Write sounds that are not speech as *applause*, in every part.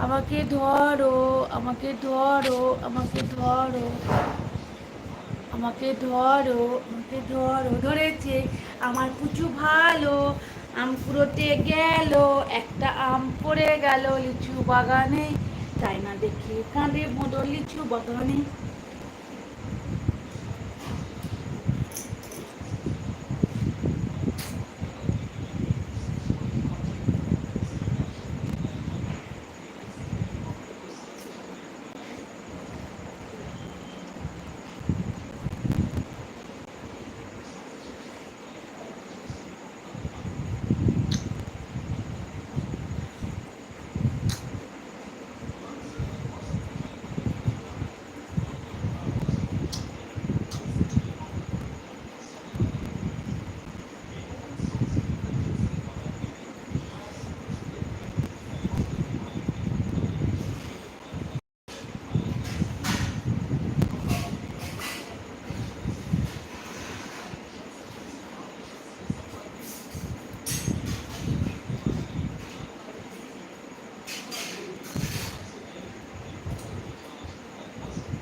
আমাকে ধরো আমাকে ধরো আমাকে ধরো আমাকে ধরো আমাকে ধরো। ধরেছে, আমার পুচু ভালো, আম পুরোতে গেল, একটা আম পড়ে গেল লিচু বাগানে। তাই না দেখি কাঁদে মোদর লিচু বাগানে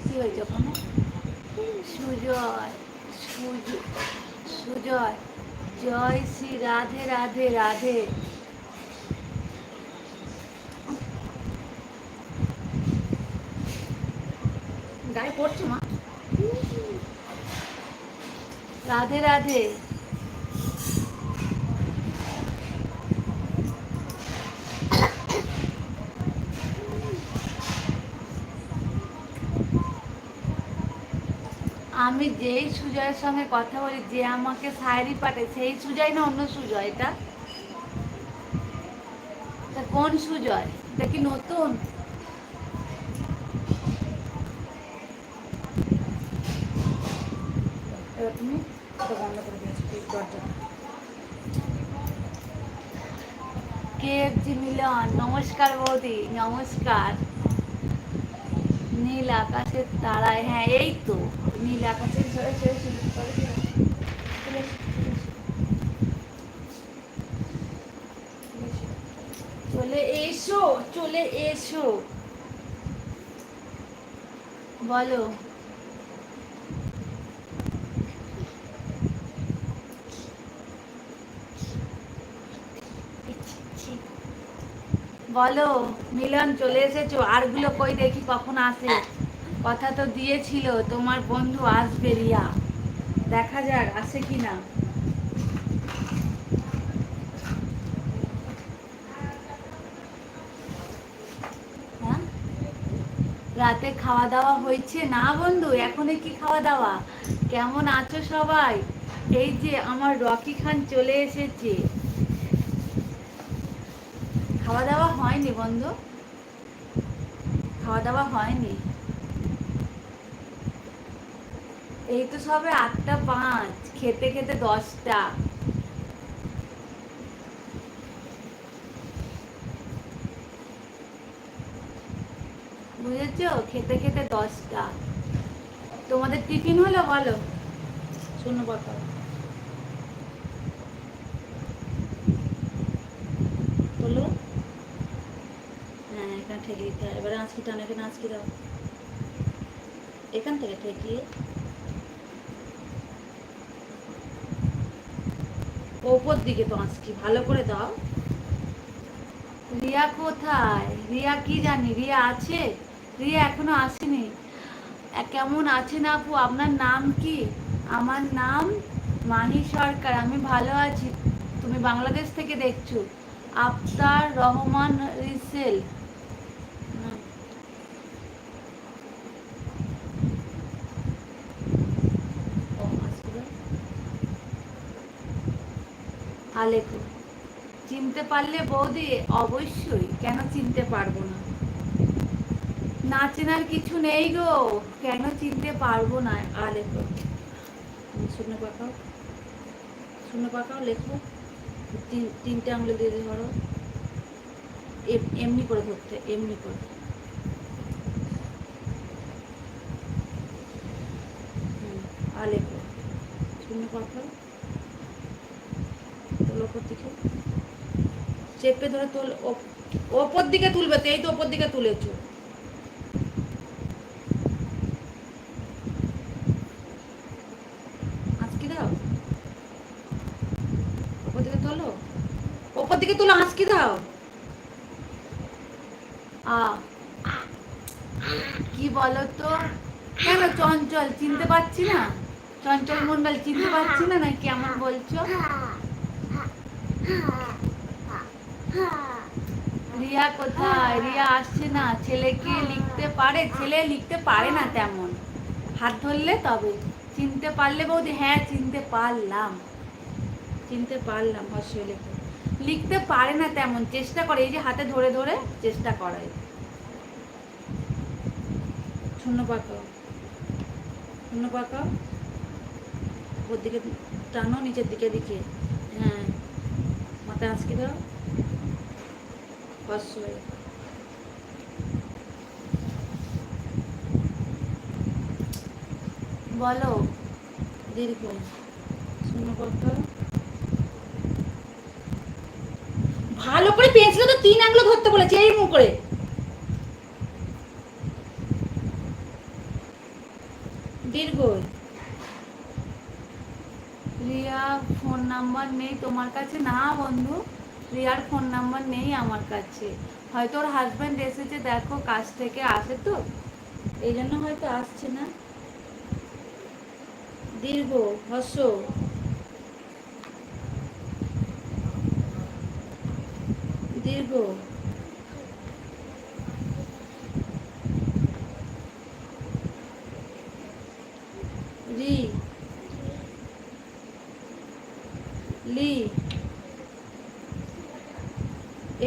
কি হয়েছে ওখানে সুজয় সুজ- সুজয় জয় শ্রী রাধে রাধে। গায়ে পড়ছো মা। রাধে রাধে। আমি যেই সুজয়ের সঙ্গে কথা বলি, যে আমাকে শায়রি পাঠে সেই সুজয় না অন্য সুজয় এটা? কোন সুজয়? এটা কি নতুন? কে জি মিলন? নমস্কার বৌদি, নমস্কার। নীল আকাশের তারায় হ্যাঁ এই তো। নীল আকাশের চলে এসো চলে এসো। বলো। বলো, মিলন চলে এসেছ, আরগুলো কই দেখি, কখন আসে? কথা তো দিয়েছিল, তোমার বন্ধু আসবে রিয়া। দেখা যাক, আসে কি না। হ্যাঁ? রাতে খাওয়া দাওয়া হয়েছে? না বন্ধু এখনও কি খাওয়া দাওয়া কেমন আছো সবাই? এই যে আমার রকি খান চলে এসেছে। খাওয়া দাওয়া হয়নি বন্ধু। খাওয়া দাওয়া হয়নি। এই তো সবে আটটা পাঁচ, খেতে খেতে দশটা। বুঝেছ? খেতে খেতে দশটা। তোমাদের টিফিন হলো বলো? শূন্য কথা হলো হ্যাঁ এখানে ঠেকে দিতে হয় এবারে আঁচকি টানো আঁচকি দাও। এখান থেকে ঠেকিয়ে ওপর দিকে ভালো করে দাও। রিয়া কোথায়? রিয়া কি জানি? রিয়া আছে? রিয়া এখনও আসেনি। কেমন আছেন আপু? আপনার নাম কি? আমার নাম মাহি সরকার, আমি ভালো আছি। তুমি বাংলাদেশ থেকে দেখছ। আফতার রহমান রিসেল হুম। ও, আসবে। আলেকু চিনতে পারলে বৌদি অবশ্যই। কেন চিনতে পারব না? না চেনার কিছু নেই গো। কেন চিনতে পারব না আলেকু শূন্য পাকাও। শূন্য পাকাও লেখো। তিন তিনটে আঙুলে দিয়ে ধরো। এম- এমনি করে ধরতে এমনি করে হুম, আলেকু শূন্য পাকাও তোলো ওপর দিকে। চেপে ধরে তোল ওপর দিকে তুলবে তো এই তো ওপর দিকে আজকে দাও। ওপর দিকে তোলো। ওপর দিকে তুলো আজকে দাও। আ, কি বলো তো কেন চঞ্চল? চিনতে পারছি না। চঞ্চল মন্ডল চিনতে পারছি না নাকি কেমন বলছো? রিয়া কোথায়? রিয়া আসছে না। ছেলেকে লিখতে পারে? ছেলে লিখতে পারে না তেমন। হাত ধরলে তবে। চিনতে পারলে বৌদি হ্যাঁ চিনতে পারলাম। চিনতে পারলাম হর্ষই লেখে। লিখতে পারে না তেমন। চেষ্টা করে। এই যে হাতে ধরে ধরে চেষ্টা করায় শূন্য পাকাও। শূন্য পাকাও। ওর দিকে টানো, নিচের দিকে দিকে হ্যাঁ। মাথায় আজকে দাও হর্ষই বলো দীর্ঘ শূন্য পাকাও ভালো করে পেন্সিল তো তিন আঙুলো ধরতে বলেছে, এই মুখ করে। দীর্ঘ। রিয়া ফোন নাম্বার নেই তোমার কাছে? না বন্ধু, রিয়ার ফোন নাম্বার নেই আমার কাছে। হয়তো ওর হাজব্যান্ড এসেছে, দেখো কাজ থেকে আসে তো। এই জন্য হয়তো আসছে না। দীর্ঘ, হর্ষ। দীর্ঘ রি লি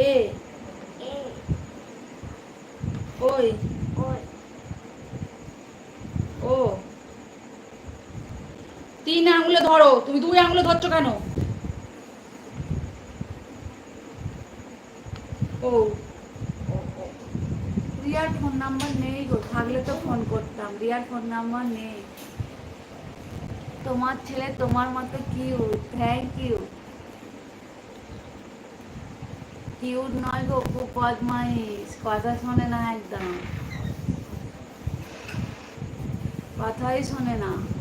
এ ওই ও তিন আঙুলে ধরো তুমি দুই আঙুলে ধরছো কেন? ও রিয়ার ফোন নাম্বার নেই গো, থাকলে তো ফোন করতাম। রিয়ার ফোন নাম্বার নেই। তোমার ছেলে তোমার মতো কিউট থ্যাংক ইউ কিউট নয় গো, খুব বদমাইশ, কথা শোনে না একদম। কথাই শোনে না না।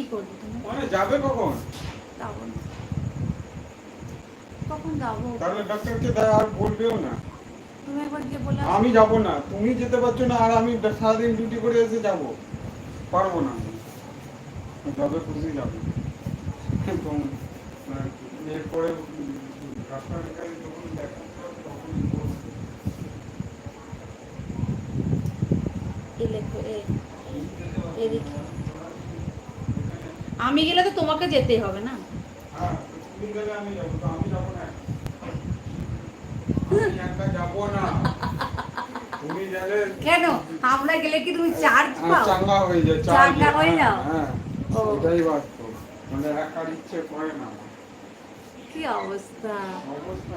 কি করবে তুমি? মানে যাবে কখন? যাব না। কখন যাব? তাহলে ডাক্তারকে আর বলবেও না। তুমি একবার গিয়ে বলে আমি যাব না। তুমি যেতে পারছ না আর আমি সারাদিন ডিউটি করে এসে যাব। পারব না যাবে যবে খুশি যাব। এবং এরপরে ডাক্তারের কাছে যখন দেখা করব, তখন বলব। এ লেখো এ এদিকে আমি গেলে তো তোমাকে যেতে হবে না? হ্যাঁ, কেন? আমরা গেলে কি তুমি চার্জ হ্যাঁ, পাও? চাঙ্গা হয়ে যায় চাঙ্গা হয়ে। যাও? হ্যাঁ ও। এটাই বাস্তব মানে একার ইচ্ছে করে না। কি অবস্থা? অবস্থা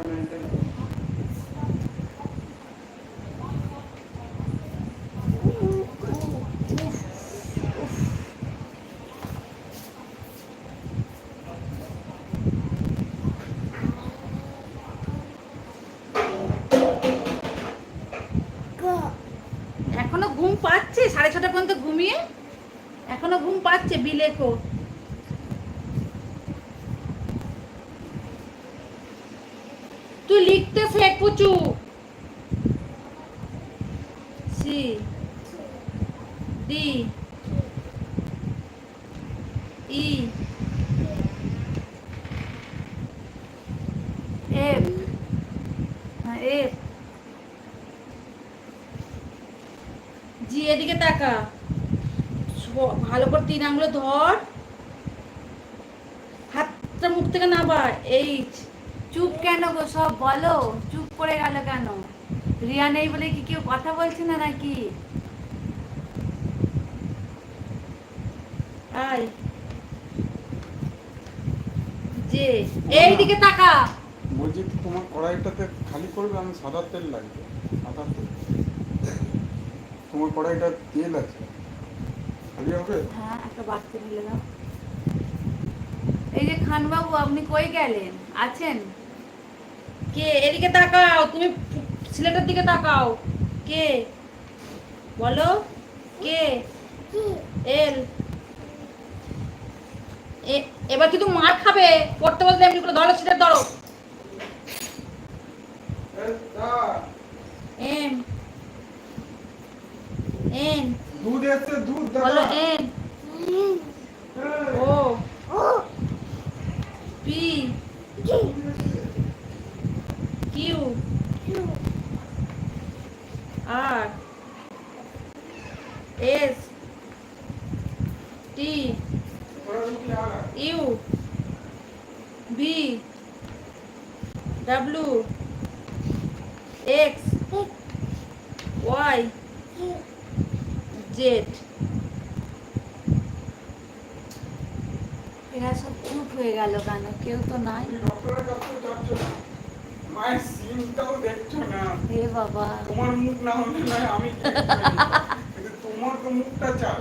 তুই লিখতে শেখ পুচু। সি। ডি। ই। এফ। হ্যাঁ এফ। জি, এদিকে তাকা। ভালো করে তিন আঙুলে ধর। হাতটা মুখ থেকে না এইচ। চুপ কেন গো সব বলো? চুপ করে গেল কেন? রিয়া নেই বলে কি কেউ কথা বলছে না নাকি? যে এইদিকে তাকা। বলছি তোমার কড়াইটাতে খালি করবে? আমি সাদা তেল লাগবে। সাদা তেল। তোমার কড়াইটা তেল আছে। খালি হবে? হ্যাঁ একটা ঢেলে দাও। এই যে খানবাবু আপনি কই গেলেন? আছেন? কে? এদিকে তাকাও তুমি ছেলেটার দিকে তাকাও। কে? বলো কে? এল। এ- এবার কিন্তু মার খাবে। পড়তে বলতে এমনি করে ধরো ছেলের ধরো। এম। এন। দুধ এসছে দুধ বলো N. O. P. Q. R. S. T. U. V. W X. Y. Z. এরা সব চুপ হয়ে গেল কেন? কেউ তো নাই ডক্টরের কাছে যাচ্ছ না মায়ের সিমটাও দেখছ না? হে বাবা। তোমার মুখ না হলে না আমি কি করি? কিন্তু তোমার তো মুখটা চাই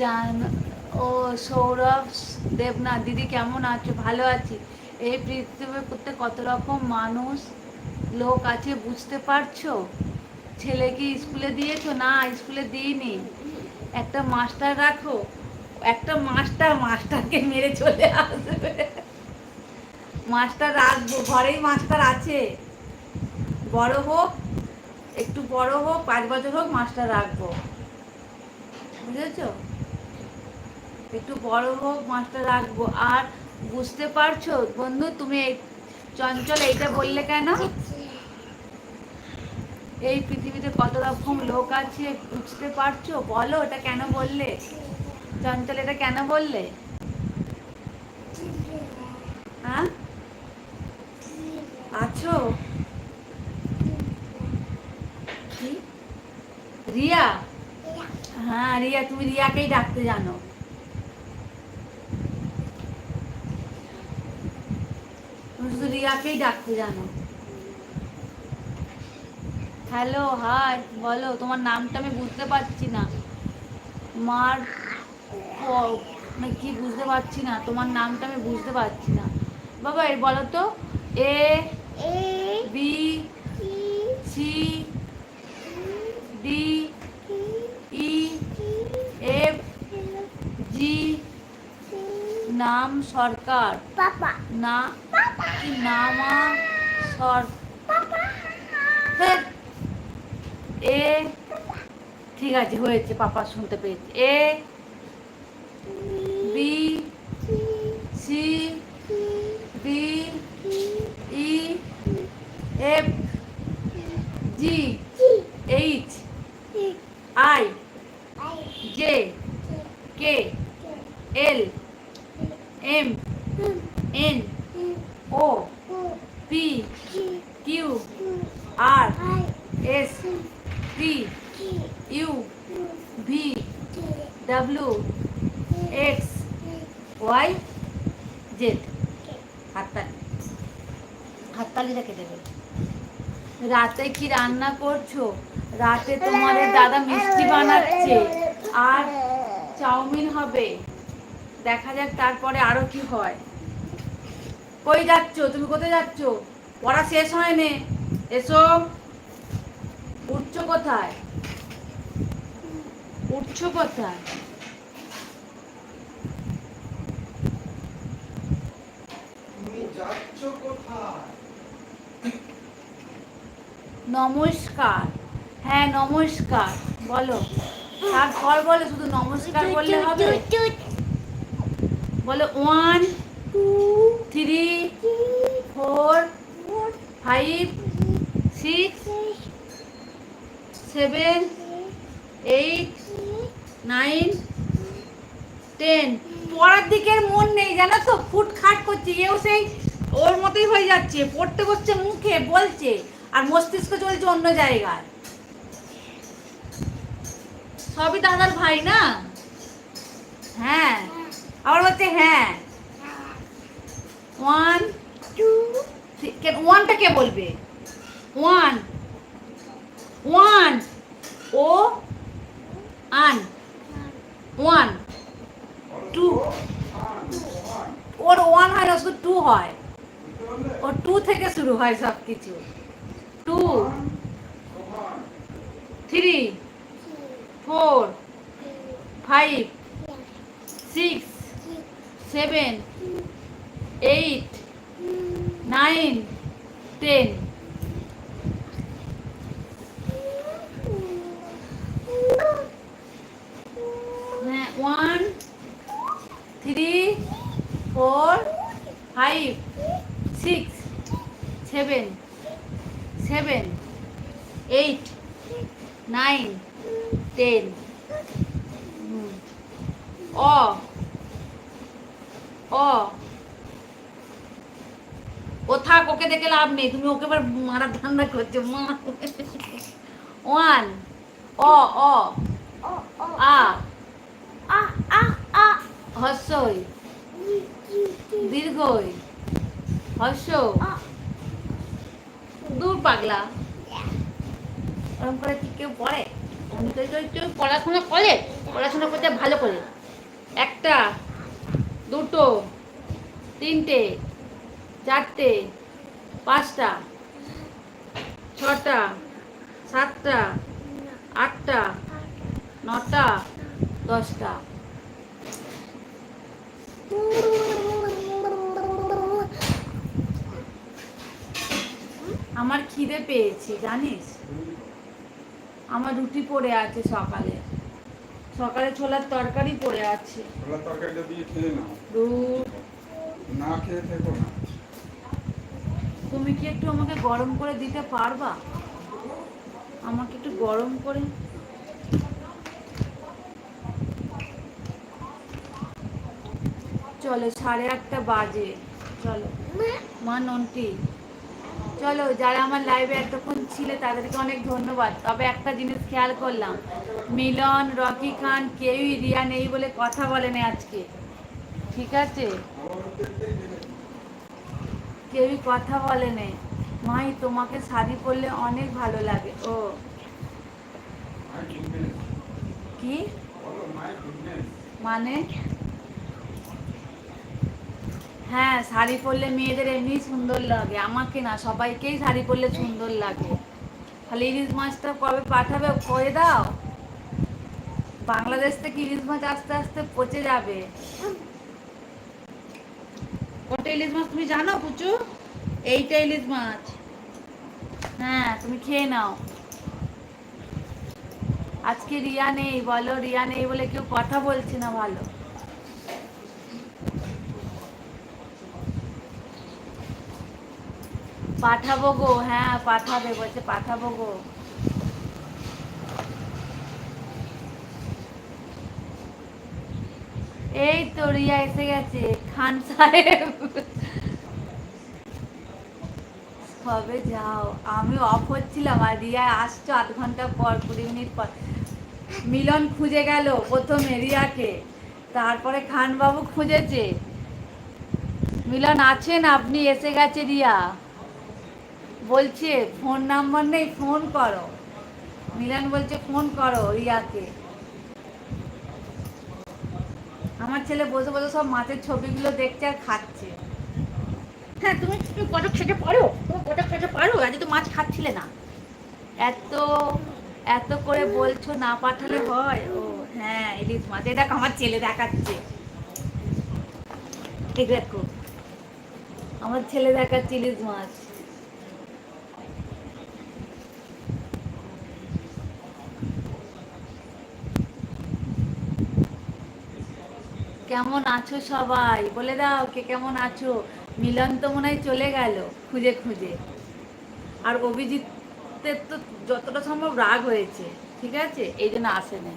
জান ও সৌরভ দেবনাথ দিদি কেমন আছো? ভালো আছি। এই পৃথিবীর কত রকম মানুষ লোক আছে বুঝতে পারছ? ছেলেকে স্কুলে দিয়েছ? না স্কুলে দিইনি। একটা মাস্টার রাখো। একটা মাস্টার মাস্টারকে মেরে চলে আসবে। মাস্টার রাখব ঘরেই মাস্টার আছে। বড় হোক, একটু বড় হোক, পাঁচ বছর হোক মাস্টার রাখব। বুঝেছ? একটু বড় হোক, মাস্টার রাখব। আর বুঝতে পারছ, বন্ধু, তুমি চঞ্চল এইটা বললে কেন? এই পৃথিবীতে কত রকম লোক আছে, বুঝতে পারছ? বলো, এটা কেন বললে? চঞ্চল, এটা কেন বললে? হ্যাঁ? আছো? রিয়া? হ্যাঁ রিয়া, তুমি রিয়াকেই ডাকতে জানো। শুধু রিয়াকেই ডাকতে জানো। হ্যালো, হাই, বলো, তোমার নামটা আমি বুঝতে পারছি না। মার মানে কি বুঝতে পারছি না? তোমার নামটা আমি বুঝতে পারছি না। বাবা, এই বলো তো, A B C D E F G নাম সরকার। পাপা। না নামা সর। এ ঠিক আছে হয়েছে পাপা শুনতে পেয়েছে। A B C D E F G H I J K L M N O P Q R S T U V W X Y Z হাততালি হাততালি রেখে দেবে রাতে কি রান্না করছ? রাতে তোমাদের দাদা মিষ্টি বানাচ্ছে। আর চাউমিন হবে। দেখা যাক তারপরে আরও কি হয়। কই যাচ্ছ? তুমি কোথায় যাচ্ছ? পড়া শেষ হয়নি। এসো। উঠছো কোথায়? উঠছো কোথায়? যাচ্ছ কোথায়? নমস্কার। হ্যাঁ নমস্কার। বলো। তারপর বলে, শুধু নমস্কার বললে হবে? বলো one two three four five six seven eight nine ten পড়ার দিকে আর মন নেই, জানো তো? ফুট খাট করছে, এও সেই ওর মতোই হয়ে যাচ্ছে। পড়তে বসছে মুখে, বলছে। আর মস্তিষ্ক চলছে অন্য জায়গায়। সবই দাদার ভাই না? হ্যাঁ। আবার বলছে হ্যাঁ। ওয়ান টু ওয়ানটা কে বলবে? ওয়ান ওয়ান ও আন ওয়ান টু ওর ওয়ান হয় না, শুধু টু হয়। ও টু থেকে শুরু হয় সব কিছু two three four five six seven eight nine ten one three four five six seven seven, eight, nine, ten অ ও থাক, ওকে দেখে লাভ নেই। তুমি ওকে এবার মারা ধান্দা করছ ওয়ান, অ অ আ, হর্ষই, দীর্ঘই, হর্ষ দূর পাগলা। ওরকম করে কি কেউ পড়ে কেউ পড়াশোনা করে, পড়াশোনা করতে ভালো করে। একটা, দুটো, তিনটে, চারটে, পাঁচটা, ছটা, সাতটা, আটটা, নটা, দশটা। আমার খিদে পেয়েছি জানিস? আমার রুটি পড়ে আছে সকালে। সকালে ছোলার তরকারি পড়ে আছে। ছোলার তরকারিটা দিয়ে খেয়ে নাও। না খেয়ে থেকো না। তুমি কি একটু আমাকে গরম করে দিতে পারবা? আমাকে একটু গরম করে। চলো সাড়ে আটটা বাজে। চলো। মা নন্টি। চলো, যারা আমার লাইভে এতক্ষণ ছিলে তাদেরকে অনেক ধন্যবাদ। তবে একটা জিনিস খেয়াল করলাম, মিলন, রকি খান, কেউই রিয়া নেই বলে কথা বলেনি আজকে। ঠিক আছে? কেউই কথা বলে নেই মাই, তোমাকে শাড়ি পরলে অনেক ভালো লাগে। ও। কি? বলো মানে? হ্যাঁ শাড়ি পরলে মেয়েদের এমনি সুন্দর লাগে। আমাকে না, সবাইকেই শাড়ি পরলে সুন্দর লাগে। খালি ইলিশ মাছটা কবে পাঠাবে? করে দাও। বাংলাদেশ থেকে ইলিশ মাছ আস্তে আস্তে পচে যাবে। কটা ইলিশ মাছ তুমি জানো পুচু এইটা ইলিশ মাছ। হ্যাঁ তুমি খেয়ে নাও। আজকে রিয়া নেই, বলো রিয়া নেই বলে কেউ কথা বলছে না ভালো। পাঠাবো গো হ্যাঁ পাঠাবে, বলছে পাঠাবো গো। এই তো রিয়া এসে গেছে, খান সাহেব। কবে যাও? আমি অফ হচ্ছিলাম আর রিয়া আসছো আধ ঘণ্টা পর, কুড়ি মিনিট পর। মিলন খুঁজে গেল প্রথমে রিয়াকে, তারপরে খানবাবু খুঁজেছে। মিলন আছেন, আপনি এসে গেছে রিয়া। বলছে ফোন নাম্বার নেই ফোন করো। মিলন বলছে ফোন করো রিয়াকে। আমার ছেলে বসে বসে সব মাছের ছবিগুলো দেখছে আর খাচ্ছে। হ্যাঁ তুমি তুমি কটক খেতে পারো তুমি কটক খেতে পারো আজ তো মাছ খাচ্ছিলে না। এত এত করে বলছো না পাঠালে হয়? ও হ্যাঁ ইলিশ মাছ। এটা আমার ছেলে দেখাচ্ছে। এই দেখো আমার ছেলে দেখাচ্ছে ইলিশ মাছ। কেমন আছো সবাই? বলে দাও কে কেমন আছো? মিলন তো মনে হয় চলে গেল খুঁজে খুঁজে। আর অভিজিতের তো যতটা সম্ভব রাগ হয়েছে, ঠিক আছে? এই জন্য আসে না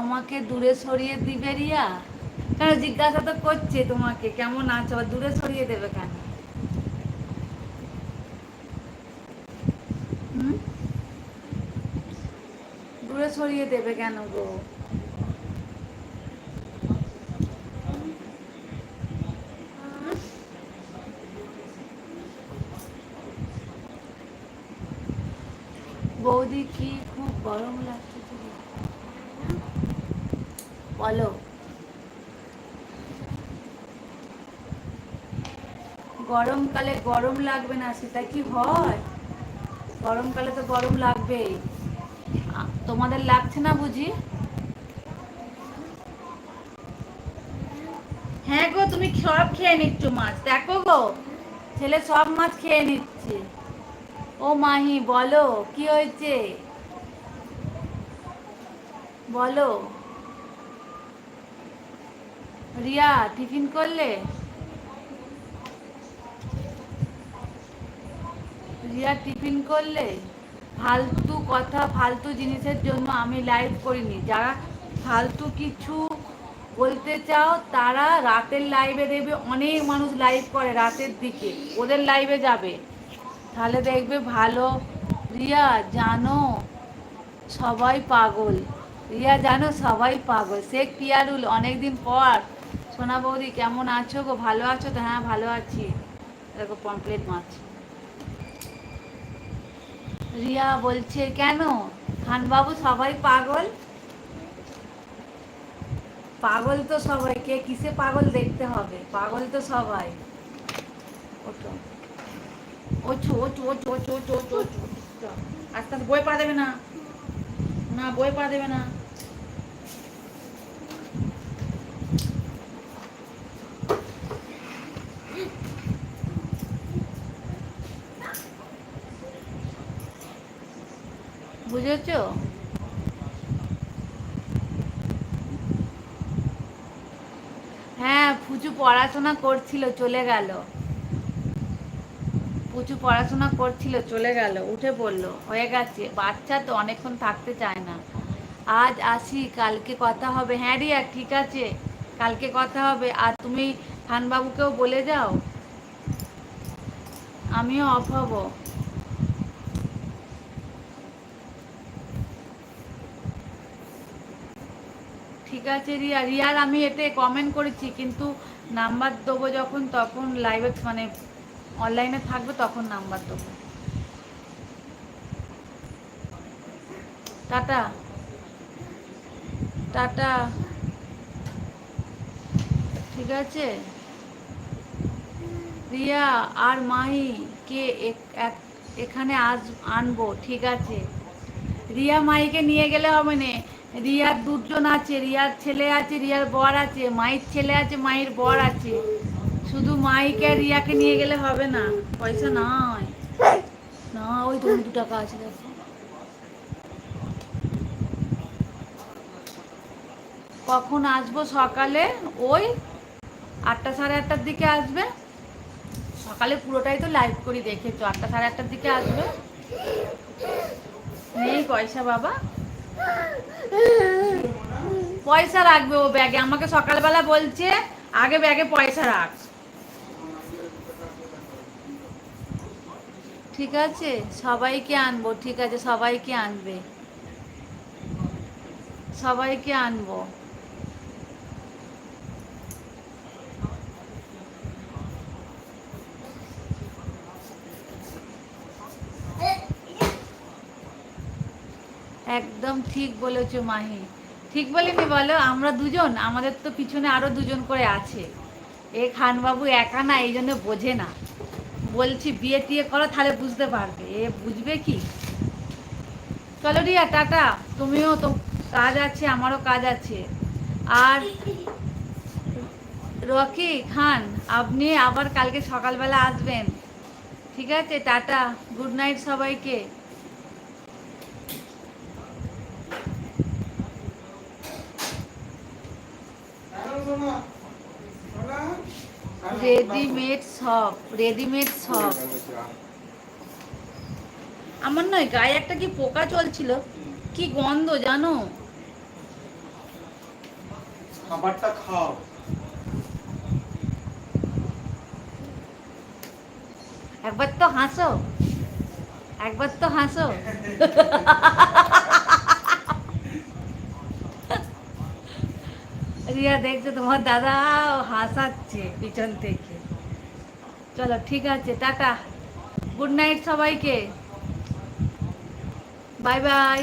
আমাকে দূরে সরিয়ে দিবে রিয়া? কেন জিজ্ঞাসা তো করছে তোমাকে, কেমন আছো? দূরে সরিয়ে দেবে কেন? দূরে সরিয়ে দেবে কেন গো বৌদি কি খুব গরম লাগছে তো? বলো গরমকালে গরম লাগবে না সেটা কি হয়? গরমকালে তো গরম লাগবেই। আ- তোমাদের লাগছে না বুঝি? হ্যাঁ গো তুমি সব খেয়ে নিচ্ছ মাছ দেখো গো। ছেলে সব মাছ খেয়ে নিচ্ছে। ও মাহি বলো কি হয়েছে? বলো। রিয়া টিফিন করলে? রিয়া টিফিন করলে ফালতু কথা, ফালতু জিনিসের জন্য আমি লাইভ করিনি। যারা ফালতু কিছু বলতে চাও, তারা রাতের লাইভে দেখবে অনেক মানুষ লাইভ করে রাতের দিকে। ওদের লাইভে যাবে। তাহলে দেখবে ভালো। রিয়া, জানো, সবাই পাগল। রিয়া, জানো, সবাই পাগল। শেখ পিয়ারুল অনেকদিন পর। সোনা বৌদি, কেমন আছো গো? ভালো আছো তো? হ্যাঁ ভালো আছি। দেখো পমপ্লেট মাছ। রিয়া বলছে, কেন? খানবাবু সবাই পাগল? পাগল তো সবাই। কে, কিসে পাগল দেখতে হবে? পাগল তো সবাই। আস্তে আস্তে, বই পা দেবে না। না, বই পা দেবে না। বুঝেছ? হ্যাঁ ফুচু পড়াশোনা করছিল, চলে গেল। পুচু পড়াশোনা করছিল, চলে গেল, উঠে পড়ল, হয়ে গেছে। বাচ্চা তো অনেকক্ষণ থাকতে চায় না। আজ আসি, কালকে কথা হবে। হ্যাঁ রিয়া, ঠিক আছে, কালকে কথা হবে। আর তুমি খানবাবুকেও বলে যাও। আমিও অফ হব। ঠিক আছে, রিয়া। রিয়ার আমি এতে কমেন্ট করেছি, কিন্তু নাম্বার দেবো যখন, তখন লাইভে মানে অনলাইনে থাকবে, তখন নাম্বার দেবো। টাটা। টাটা। ঠিক আছে? রিয়া আর মাহি কে এখানে আজ আনব, ঠিক আছে? রিয়া মাইকে নিয়ে গেলে হবে না। রিয়ার দুজন আছে, রিয়ার ছেলে আছে, রিয়ার বর আছে, মায়ের ছেলে আছে, মায়ের বর আছে। শুধু মাইকে আর রিয়াকে নিয়ে গেলে হবে না, পয়সা নয় না, ওই ধরুন দু টাকা আছে কখন আসব সকালে? ওই আটটা সাড়ে আটটার দিকে আসবে। সকালে পুরোটাই তো লাইভ করি, দেখেছ? আটটা সাড়ে আটটার দিকে আসবে। নেই পয়সা বাবা। পয়সা রাখবে ও ব্যাগে। আমাকে সকালবেলা বলছে, আগে ব্যাগে পয়সা রাখ। ঠিক আছে? সবাইকে আনব, ঠিক আছে? সবাইকে আনবে। সবাইকে আনব। একদম ঠিক বলেছ মাহি। ঠিক বলিনি বলো? আমরা দুজন, আমাদের তো পিছনে আরও দুজন করে আছে। এ খানবাবু একা না, এই জন্য বোঝে না। বলছি, বিয়ে টিয়ে করো, তাহলে বুঝতে পারবে। এ বুঝবে কি? চলো রিয়া, টাটা। তুমিও তো কাজ আছে, আমারও কাজ আছে। আর রকি, খান, আপনি আবার কালকে সকালবেলা আসবেন। ঠিক আছে, টাটা। গুড নাইট সবাইকে। রেডিমেড সব রেডিমেড সব আমার নয় গায়ে একটা কি পোকা চলছিল? কি গন্ধ জানো? খাবারটা খাও। একবার তো হাসো। একবার তো হাসো। *laughs* রিয়া দেখছে, তোমার দাদা হাসাচ্ছে পিছন থেকে। চলো, ঠিক আছে, টাটা। গুড নাইট সবাইকে। Bye bye